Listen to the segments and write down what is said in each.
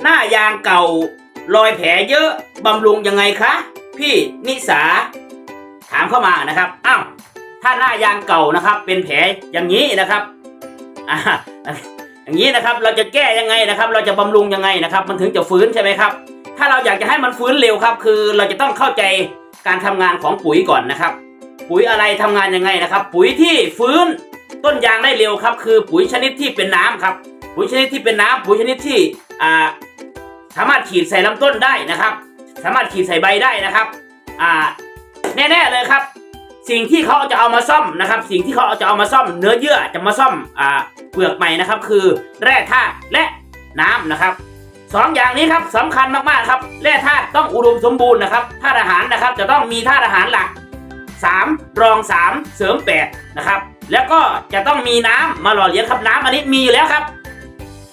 หน้ายางเก่ารอยแผลเยอะบำรุงยังไงคะ พี่นิสา ถามเข้ามานะครับอ้าวถ้าหน้ายางเก่านะครับ เป็นแผลอย่างนี้นะครับอ่าอย่างนี้นะครับเราจะแก้ยังไงนะครับ เราจะบำรุงยังไงนะครับ มันถึงจะฟื้นใช่ไหมครับ ถ้าเราอยากจะให้มันฟื้นเร็วครับ คือเราจะต้องเข้าใจการทำงานของปุ๋ยก่อนนะครับ ปุ๋ยอะไรทำงานยังไงนะครับ ปุ๋ยที่ฟื้นต้นยางได้เร็วครับ คือปุ๋ยชนิดที่เป็นน้ำครับ ปุ๋ยชนิดที่เป็นน้ำปุ๋ยชนิดที่ อ่าสามารถฉีดใส่ลำต้นได้นะครับ สามารถฉีดใส่ใบได้นะครับอ่าแน่ๆเลยครับ สิ่งที่เขาจะเอามาซ่อมนะครับ สิ่งที่เขาจะเอามาซ่อม เนื้อเยื่อจะมาซ่อมอ่าเปลือกใหม่นะครับ คือแร่ธาตุและน้ำนะครับสองอย่างนี้ครับสำคัญมากๆครับแร่ธาตุต้องอุดมสมบูรณ์นะครับธาตุอาหารนะครับจะต้องมีธาตุอาหารหลัก 3 รอง 3 เสริม8นะครับแล้วก็จะต้องมีน้ำมาหล่อเลี้ยงครับน้ำอันนี้มีอยู่แล้วครับ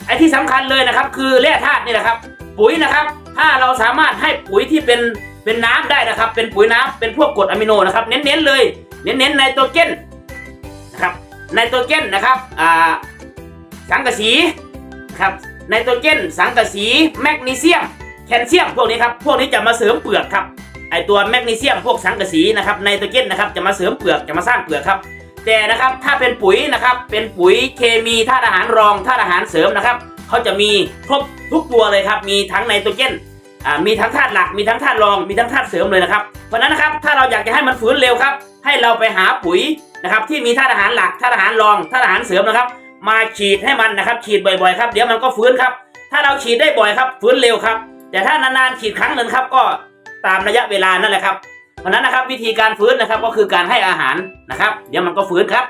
ไอ้ที่สำคัญเลยนะครับ คือแร่ธาตุนี่แหละครับ ปุ๋ยนะครับ ถ้าเราสามารถให้ปุ๋ยที่เป็นเป็นน้ำได้นะครับ เป็นปุ๋ยน้ำเป็นพวกกรดอะมิโนนะครับ เน้นๆเลย เน้นๆไนโตรเจนนะครับไนโตรเจนนะครับอ่าสังกะสีครับไนโตรเจน สังกะสีแมกนีเซียม แคลเซียมพวกนี้ครับพวกนี้จะมาเสริมเปลือกครับไอตัวแมกนีเซียมพวกสังกะสีนะครับไนโตรเจนนะครับจะมาเสริมเปลือกจะมาสร้างเปลือกครับ แต่นะครับถ้าเป็นปุ๋ยนะครับเป็นปุ๋ยเคมีธาตุอาหารรองธาตุอาหารเสริมนะครับเขาจะมีครบทุกตัวเลยครับมีทั้งไนโตรเจนอ่ามีทั้งธาตุหลักมีทั้งธาตุรองมีทั้งธาตุเสริมเลยนะครับเพราะฉะนั้นนะครับถ้าเราอยากจะให้มันฟื้นเร็วครับ ให้เราไปหาปุ๋ยนะครับที่มีธาตุอาหารหลักธาตุอาหารรองธาตุอาหารเสริมนะครับ มาฉีดให้มันนะครับ ฉีดบ่อยๆครับเดี๋ยวมันก็ฟื้นครับ ถ้าเราฉีดได้บ่อยครับ ฟื้นเร็วครับ แต่ถ้านานๆฉีดครั้งหนึ่งครับก็ตามระยะเวลานั่นแหละครับ เพราะนั้นนะครับวิธีการฟื้นนะครับก็คือการให้อาหารนะครับ เดี๋ยวมันก็ฟื้นครับ